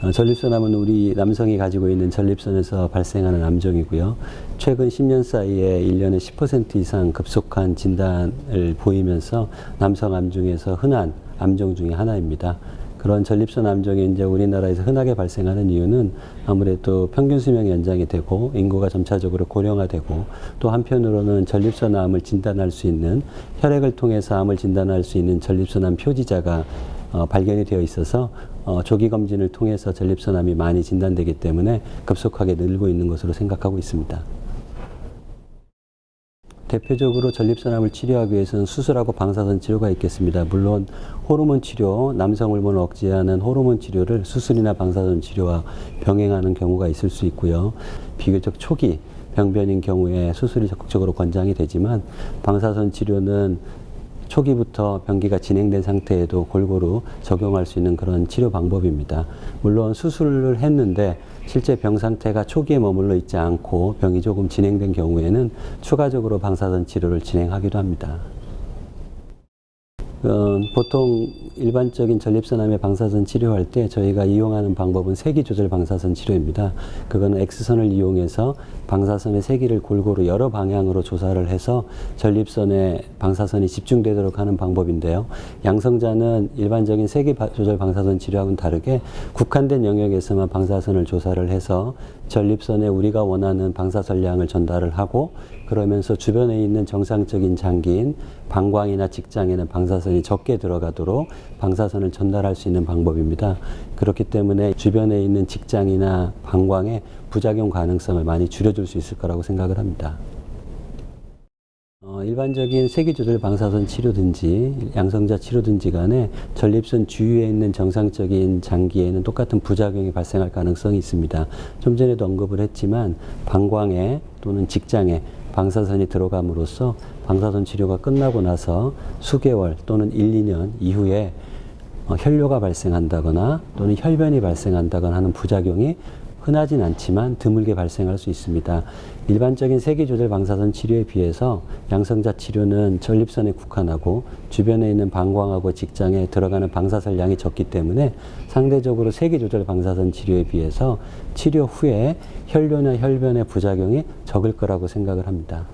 어, 전립선암은 우리 남성이 가지고 있는 전립선에서 발생하는 암종이고요. 최근 10년 사이에 1년에 10% 이상 급속한 진단을 보이면서 남성 암 중에서 흔한 암종 중에 하나입니다. 그런 전립선 암종이 이제 우리나라에서 흔하게 발생하는 이유는 아무래도 평균 수명이 연장이 되고 인구가 점차적으로 고령화되고 또 한편으로는 전립선 암을 진단할 수 있는 혈액을 통해서 암을 진단할 수 있는 전립선 암 표지자가 어, 발견이 되어 있어서 어, 조기 검진을 통해서 전립선암이 많이 진단되기 때문에 급속하게 늘고 있는 것으로 생각하고 있습니다. 대표적으로 전립선암을 치료하기 위해서는 수술하고 방사선 치료가 있겠습니다. 물론 호르몬 치료, 남성 호르몬을 억제하는 호르몬 치료를 수술이나 방사선 치료와 병행하는 경우가 있을 수 있고요. 비교적 초기 병변인 경우에 수술이 적극적으로 권장이 되지만 방사선 치료는 초기부터 병기가 진행된 상태에도 골고루 적용할 수 있는 그런 치료 방법입니다. 물론 수술을 했는데 실제 병 상태가 초기에 머물러 있지 않고 병이 조금 진행된 경우에는 추가적으로 방사선 치료를 진행하기도 합니다. 어, 보통 일반적인 전립선암의 방사선 치료할 때 저희가 이용하는 방법은 세기 조절 방사선 치료입니다. 그거는 X선을 이용해서 방사선의 세기를 골고루 여러 방향으로 조사를 해서 전립선에 방사선이 집중되도록 하는 방법인데요. 양성자는 일반적인 세기 바- 조절 방사선 치료하고는 다르게 국한된 영역에서만 방사선을 조사를 해서 전립선에 우리가 원하는 방사선량을 전달을 하고 그러면서 주변에 있는 정상적인 장기인 방광이나 직장에는 방사선이 적게 들어가도록 방사선을 전달할 수 있는 방법입니다. 그렇기 때문에 주변에 있는 직장이나 방광의 부작용 가능성을 많이 줄여줄 수 있을 거라고 생각을 합니다. 어, 일반적인 세기조절 방사선 치료든지 양성자 치료든지 간에 전립선 주위에 있는 정상적인 장기에는 똑같은 부작용이 발생할 가능성이 있습니다. 좀 전에도 언급을 했지만 방광에 또는 직장에 방사선이 들어감으로써 방사선 치료가 끝나고 나서 수개월 또는 1, 2년 이후에 어, 혈뇨가 발생한다거나 또는 혈변이 발생한다거나 하는 부작용이 흔하진 않지만 드물게 발생할 수 있습니다. 일반적인 세기 조절 방사선 치료에 비해서 양성자 치료는 전립선에 국한하고 주변에 있는 방광하고 직장에 들어가는 방사선 양이 적기 때문에 상대적으로 세기 조절 방사선 치료에 비해서 치료 후에 혈뇨나 혈변의 부작용이 적을 거라고 생각을 합니다.